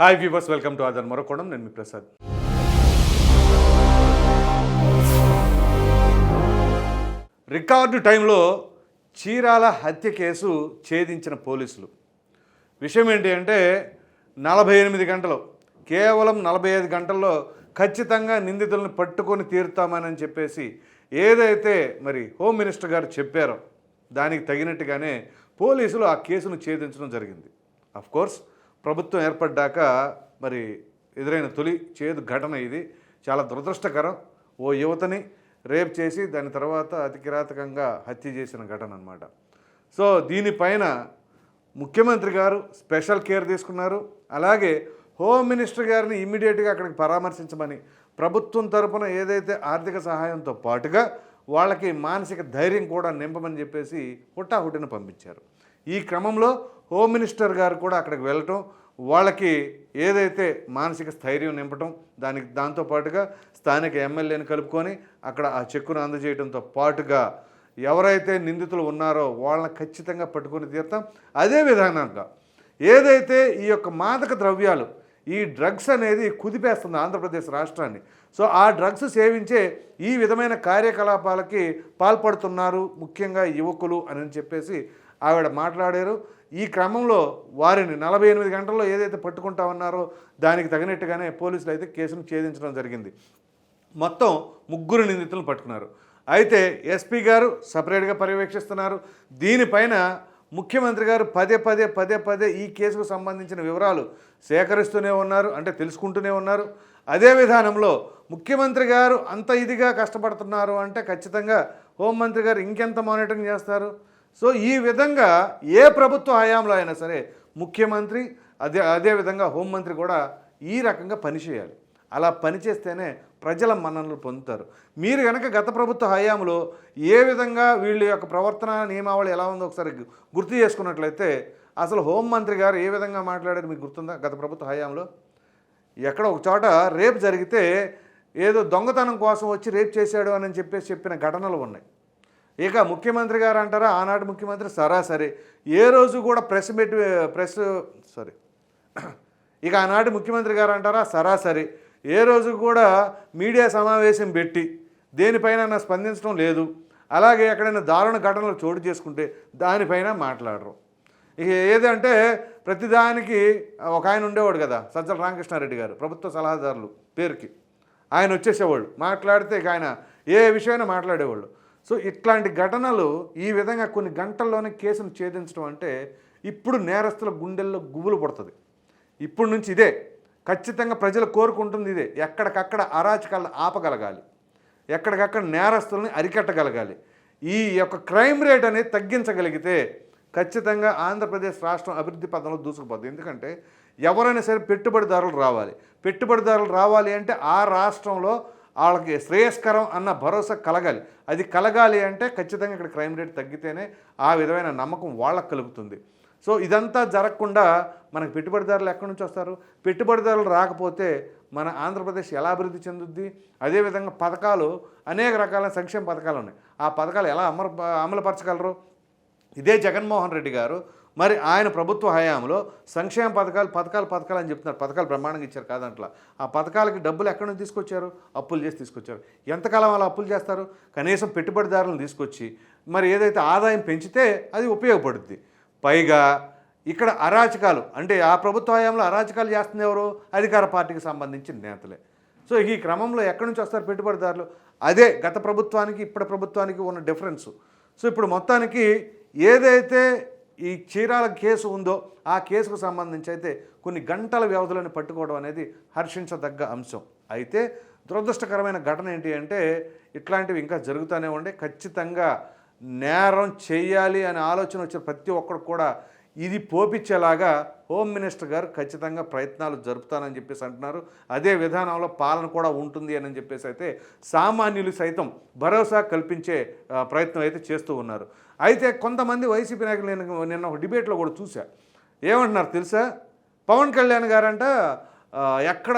Hi viewers welcome to other మరొకోణం నేను మీ Prasad record టైంలో చీరాల హత్య కేసు ఛేదించిన పోలీసులు. విషయం ఏంటి అంటే నలభై ఎనిమిది గంటలు కేవలం నలభై ఐదు గంటల్లో ఖచ్చితంగా నిందితులను పట్టుకొని తీరుతామని చెప్పేసి ఏదైతే మరి హోమ్ మినిస్టర్ గారు చెప్పారో దానికి తగినట్టుగానే పోలీసులు ఆ కేసును ఛేదించడం జరిగింది. అఫ్ కోర్స్ ప్రభుత్వం ఏర్పడ్డాక మరి ఎదురైన తొలి చేదు ఘటన ఇది. చాలా దురదృష్టకరం. ఓ యువతని రేప్ చేసి దాని తర్వాత అతి కిరాతకంగా హత్య చేసిన ఘటన అనమాట సో దీనిపైన ముఖ్యమంత్రి గారు స్పెషల్ కేర్ తీసుకున్నారు. అలాగే హోమ్ మినిస్టర్ గారిని ఇమ్మీడియట్గా అక్కడికి పరామర్శించమని ప్రభుత్వం తరపున ఏదైతే ఆర్థిక సహాయంతో పాటుగా వాళ్ళకి మానసిక ధైర్యం కూడా నింపమని చెప్పేసి హుటాహుటిన పంపించారు. ఈ క్రమంలో హోమ్ మినిస్టర్ గారు కూడా అక్కడికి వెళ్ళటం వాళ్ళకి ఏదైతే మానసిక స్థైర్యం నింపటం దానికి దాంతో పాటుగా స్థానిక ఎమ్మెల్యేని కలుపుకొని అక్కడ ఆ చెక్కును అందజేయడంతో పాటుగా ఎవరైతే నిందితులు ఉన్నారో వాళ్ళని ఖచ్చితంగా పట్టుకొని తీరుతాం. అదే విధానంగా ఏదైతే ఈ యొక్క మాదక ద్రవ్యాలు ఈ డ్రగ్స్ అనేది కుదిపేస్తుంది ఆంధ్రప్రదేశ్ రాష్ట్రాన్ని. సో ఆ డ్రగ్స్ సేవించే ఈ విధమైన కార్యకలాపాలకి పాల్పడుతున్నారు ముఖ్యంగా యువకులు అని చెప్పేసి ఆవిడ మాట్లాడారు. ఈ క్రమంలో వారిని నలభై ఎనిమిది గంటల్లో ఏదైతే పట్టుకుంటా ఉన్నారో దానికి తగినట్టుగానే పోలీసులు అయితే కేసును ఛేదించడం జరిగింది. మొత్తం ముగ్గురు నిందితులను పట్టుకున్నారు. అయితే ఎస్పీ గారు సపరేట్గా పర్యవేక్షిస్తున్నారు. దీనిపైన ముఖ్యమంత్రి గారు పదే పదే పదే పదే ఈ కేసుకు సంబంధించిన వివరాలు సేకరిస్తూనే ఉన్నారు అంటే తెలుసుకుంటూనే ఉన్నారు. అదే విధానంలో ముఖ్యమంత్రి గారు అంత ఇదిగా కష్టపడుతున్నారు అంటే ఖచ్చితంగా హోంమంత్రి గారు ఇంకెంత మానిటరింగ్ చేస్తారు? సో ఈ విధంగా ఏ ప్రభుత్వ హయాంలో అయినా సరే ముఖ్యమంత్రి అదే అదేవిధంగా హోంమంత్రి కూడా ఈ రకంగా పనిచేయాలి అలా పనిచేస్తేనే ప్రజల మన్ననలు పొందుతారు. మీరు కనుక గత ప్రభుత్వ హయాంలో ఏ విధంగా వీళ్ళ యొక్క ప్రవర్తన నియమావళి ఎలా ఉందో ఒకసారి గుర్తు చేసుకున్నట్లయితే అసలు హోంమంత్రి గారు ఏ విధంగా మాట్లాడారు మీకు గుర్తుందా గత ప్రభుత్వ హయాంలో? ఎక్కడ ఒక చోట రేపు జరిగితే ఏదో దొంగతనం కోసం వచ్చి రేప్ చేశాడు అని చెప్పేసి చెప్పిన ఘటనలు ఉన్నాయి. ఇక ముఖ్యమంత్రి గారు అంటారా ఆనాటి ముఖ్యమంత్రి సరాసరి. ఏ రోజు కూడా ప్రెస్ మీట్ ప్రెస్ సారీ. ఇక ఆనాటి ముఖ్యమంత్రి గారు అంటారా సరాసరి. ఏ రోజు కూడా మీడియా సమావేశం పెట్టి దేనిపైన స్పందించడం లేదు. అలాగే ఎక్కడైనా దారుణ ఘటనలు చోటు చేసుకుంటే దానిపైన మాట్లాడరు. ఇక ఏదంటే ప్రతిదానికి ఒక ఆయన ఉండేవాడు కదా సజ్జల రామకృష్ణారెడ్డి గారు ప్రభుత్వ సలహాదారులు పేరుకి. ఆయన వచ్చేసేవాళ్ళు. మాట్లాడితే ఇక ఆయన ఏ విషయమైనా మాట్లాడేవాళ్ళు. సో ఇట్లాంటి ఘటనలు ఈ విధంగా కొన్ని గంటల్లోనే కేసును ఛేదించడం అంటే ఇప్పుడు నేరస్తుల గుండెల్లో గుబులు పడుతుంది. ఇప్పుడు నుంచి ఇదే. ఖచ్చితంగా ప్రజలు కోరుకుంటుంది ఇదే. ఎక్కడికక్కడ అరాచకాలను ఆపగలగాలి. ఎక్కడికక్కడ నేరస్తులని అరికట్టగలగాలి. ఈ యొక్క క్రైమ్ రేట్ అనేది తగ్గించగలిగితే ఖచ్చితంగా ఆంధ్రప్రదేశ్ రాష్ట్రం అభివృద్ధి పథంలో దూసుకుపోతుంది ఎందుకంటే ఎవరైనా సరే పెట్టుబడిదారులు రావాలి. పెట్టుబడిదారులు రావాలి అంటే ఆ రాష్ట్రంలో వాళ్ళకి శ్రేయస్కరం అన్న భరోసా కలగాలి. అది కలగాలి అంటే ఖచ్చితంగా ఇక్కడ క్రైమ్ రేట్ తగ్గితేనే ఆ విధమైన నమ్మకం వాళ్ళకు కలుగుతుంది. సో ఇదంతా జరగకుండా మనకు పెట్టుబడిదారులు ఎక్కడి నుంచి వస్తారు? పెట్టుబడిదారులు రాకపోతే మన ఆంధ్రప్రదేశ్ ఎలా అభివృద్ధి చెందుద్ది? అదేవిధంగా పథకాలు అనేక రకాల సంక్షేమ పథకాలు ఉన్నాయి. ఆ పథకాలు ఎలా అమలు అమలుపరచగలరు? ఇదే జగన్మోహన్ రెడ్డి గారు మరి ఆయన ప్రభుత్వ హయాంలో సంక్షేమ పథకాలు పథకాలు పథకాలు అని చెప్తున్నారు. పథకాలు బ్రహ్మాండంగా ఇచ్చారు కాదంట్లా. ఆ పథకాలకి డబ్బులు ఎక్కడి నుంచి తీసుకొచ్చారు? అప్పులు చేసి తీసుకొచ్చారు. ఎంతకాలం అలా అప్పులు చేస్తారు? కనీసం పెట్టుబడిదారులను తీసుకొచ్చి మరి ఏదైతే ఆదాయం పెంచితే అది ఉపయోగపడుద్ది. పైగా ఇక్కడ అరాచకాలు అంటే ఆ ప్రభుత్వ హయాంలో అరాచకాలు చేస్తుంది ఎవరు? అధికార పార్టీకి సంబంధించిన నేతలే. సో ఈ క్రమంలో ఎక్కడి నుంచి వస్తారు పెట్టుబడిదారులు? అదే గత ప్రభుత్వానికి ఇప్పటి ప్రభుత్వానికి ఉన్న డిఫరెన్స్. సో ఇప్పుడు మొత్తానికి ఏదైతే ఈ చీరాల కేసు ఉందో ఆ కేసుకు సంబంధించి అయితే కొన్ని గంటల వ్యవధిలోనే పట్టుకోవడం అనేది హర్షించదగ్గ అంశం. అయితే దురదృష్టకరమైన ఘటన ఏంటి అంటే ఇట్లాంటివి ఇంకా జరుగుతూనే ఉండే. ఖచ్చితంగా నేరం చేయాలి అనే ఆలోచన వచ్చిన ప్రతి ఒక్కరు కూడా ఇది పోపిచ్చేలాగా హోమ్ మినిస్టర్ గారు ఖచ్చితంగా ప్రయత్నాలు జరుపుతానని చెప్పేసి అంటున్నారు. అదే విధానంలో పాలన కూడా ఉంటుంది అని చెప్పేసి అయితే సామాన్యులు సైతం భరోసా కల్పించే ప్రయత్నం అయితే చేస్తూ ఉన్నారు. అయితే కొంతమంది వైసీపీ నాయకులు నేను నిన్న ఒక డిబేట్లో కూడా చూశా. ఏమంటున్నారు తెలుసా? పవన్ కళ్యాణ్ గారంట ఎక్కడ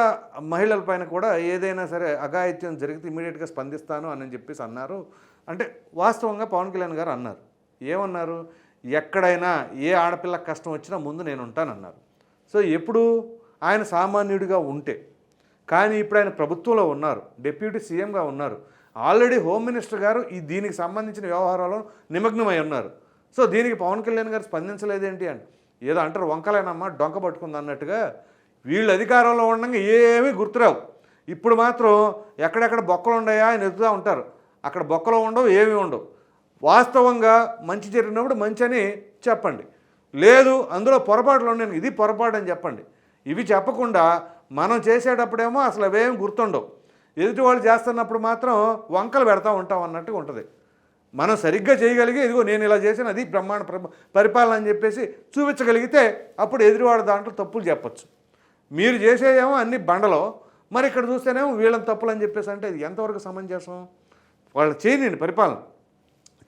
మహిళల పైన కూడా ఏదైనా సరే అఘాయిత్యం జరిగితే ఇమీడియట్గా స్పందిస్తాను అని చెప్పేసి అన్నారు. అంటే వాస్తవంగా పవన్ కళ్యాణ్ గారు అన్నారు. ఏమన్నారు? ఎక్కడైనా ఏ ఆడపిల్ల కష్టం వచ్చినా ముందు నేను ఉంటానన్నారు. సో ఎప్పుడు ఆయన సామాన్యుడిగా ఉంటే కానీ ఇప్పుడు ఆయన ప్రభుత్వంలో ఉన్నారు డిప్యూటీ సీఎంగా ఉన్నారు. ఆల్రెడీ హోమ్ మినిస్టర్ గారు ఈ దీనికి సంబంధించిన వ్యవహారాల్లో నిమగ్నమై ఉన్నారు. సో దీనికి పవన్ కళ్యాణ్ గారు స్పందించలేదేంటి అని ఏదో అంటారు వంకలేనమ్మా డొంక పట్టుకుంది అన్నట్టుగా వీళ్ళు అధికారంలో ఉండగా ఏమీ గుర్తురావు. ఇప్పుడు మాత్రం ఎక్కడెక్కడ బొక్కలు ఉన్నాయా అని ఎదుగుతూ ఉంటారు. అక్కడ బొక్కలు ఉండవు ఏమీ ఉండవు. వాస్తవంగా మంచి జరిగినప్పుడు మంచి అని చెప్పండి. లేదు అందులో పొరపాట్లు ఉన్నాయి ఇది పొరపాటు అని చెప్పండి. ఇవి చెప్పకుండా మనం చేసేటప్పుడేమో అసలు అవేం గుర్తుండవు. ఎదుటి వాళ్ళు చేస్తున్నప్పుడు మాత్రం వంకలు పెడతా ఉంటాం అన్నట్టుగా ఉంటుంది. మనం సరిగ్గా చేయగలిగి ఇదిగో నేను ఇలా చేసిన అది బ్రహ్మాండ ప్ర- పరిపాలన అని చెప్పేసి చూపించగలిగితే అప్పుడు ఎదురువాడు దాంట్లో తప్పులు చెప్పచ్చు. మీరు చేసేదేమో అన్ని బండలో మరి ఇక్కడ చూస్తేనేమో వీళ్ళని తప్పులు అని చెప్పేసి అంటే ఇది ఎంతవరకు సమంజసం? వాళ్ళు చేయనండి పరిపాలన.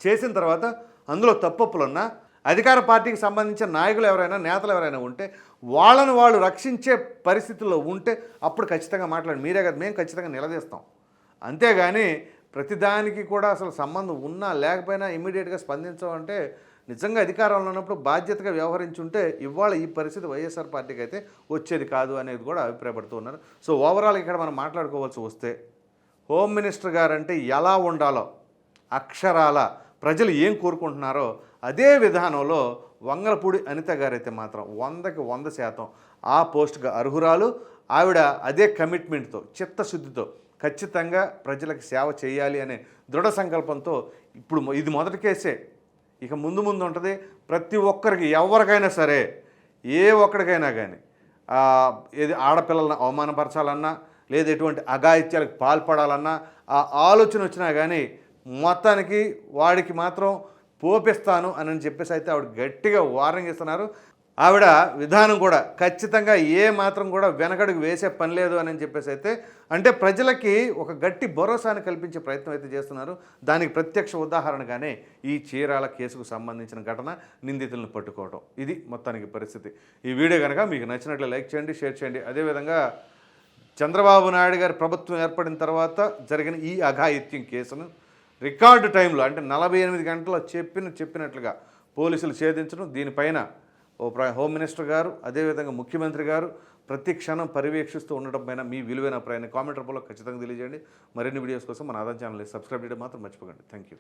చేసిన తర్వాత అందులో తప్పప్పులున్నా అధికార పార్టీకి సంబంధించిన నాయకులు ఎవరైనా నేతలు ఎవరైనా ఉంటే వాళ్ళను వాళ్ళు రక్షించే పరిస్థితుల్లో ఉంటే అప్పుడు ఖచ్చితంగా మాట్లాడి మీరే కదా మేము ఖచ్చితంగా నిలదీస్తాం. అంతేగాని ప్రతిదానికి కూడా అసలు సంబంధం ఉన్నా లేకపోయినా ఇమ్మీడియట్గా స్పందించమంటే నిజంగా అధికారంలో ఉన్నప్పుడు బాధ్యతగా వ్యవహరించుంటే ఇవాళ ఈ పరిస్థితి వైఎస్ఆర్ పార్టీకి అయితే వచ్చేది కాదు అనేది కూడా అభిప్రాయపడుతూ ఉన్నారు. సో ఓవరాల్ ఇక్కడ మనం మాట్లాడుకోవాల్సి వస్తే హోమ్ మినిస్టర్ గారంటే ఎలా ఉండాలో అక్షరాల ప్రజలు ఏం కోరుకుంటున్నారో అదే విధానంలో వంగలపూడి అనిత గారైతే మాత్రం వందకి వంద శాతం ఆ పోస్ట్గా అర్హురాలు. ఆవిడ అదే కమిట్మెంట్తో చిత్తశుద్ధితో ఖచ్చితంగా ప్రజలకు సేవ చేయాలి అనే దృఢ సంకల్పంతో ఇప్పుడు ఇది మొదటి కేసే. ఇక ముందు ముందు ఉంటుంది. ప్రతి ఒక్కరికి ఎవరికైనా సరే ఏ ఒక్కడికైనా కానీ ఏది ఆడపిల్లలను అవమానపరచాలన్నా లేదా ఎటువంటి అఘాయిత్యాలకు పాల్పడాలన్నా ఆ ఆలోచన వచ్చినా కానీ మొత్తానికి వాడికి మాత్రం పోపిస్తాను అని చెప్పేసి అయితే ఆవిడ గట్టిగా వార్నింగ్ ఇస్తున్నారు. ఆవిడ విధానం కూడా ఖచ్చితంగా ఏ మాత్రం కూడా వెనకడుగు వేసే పని లేదు అని చెప్పేసి అయితే అంటే ప్రజలకి ఒక గట్టి భరోసాను కల్పించే ప్రయత్నం అయితే చేస్తున్నారు. దానికి ప్రత్యక్ష ఉదాహరణగానే ఈ చీరాల కేసుకు సంబంధించిన ఘటన నిందితులను పట్టుకోవడం ఇది మొత్తానికి పరిస్థితి. ఈ వీడియో కనుక మీకు నచ్చినట్లు లైక్ చేయండి షేర్ చేయండి. అదేవిధంగా చంద్రబాబు నాయుడు గారి ప్రభుత్వం ఏర్పడిన తర్వాత జరిగిన ఈ అఘాయిత్యం కేసును రికార్డు టైంలో అంటే నలభై ఎనిమిది గంటల చెప్పిన చెప్పినట్లుగా పోలీసులు ఛేదించడం దీనిపైన ఓ ప్ర హోమ్ మినిస్టర్ గారు అదేవిధంగా ముఖ్యమంత్రి గారు ప్రతి క్షణం పర్యవేక్షిస్తూ ఉండడం పైన మీ విలువైన అభిప్రాయాన్ని కామెంట్ రూపంలో ఖచ్చితంగా తెలియజేయండి. మరిన్ని వీడియోస్ కోసం మన ఆదాయం ఛానల్ని సబ్స్క్రైబ్ చేయడం మాత్రం మర్చిపోకండి. Thank you.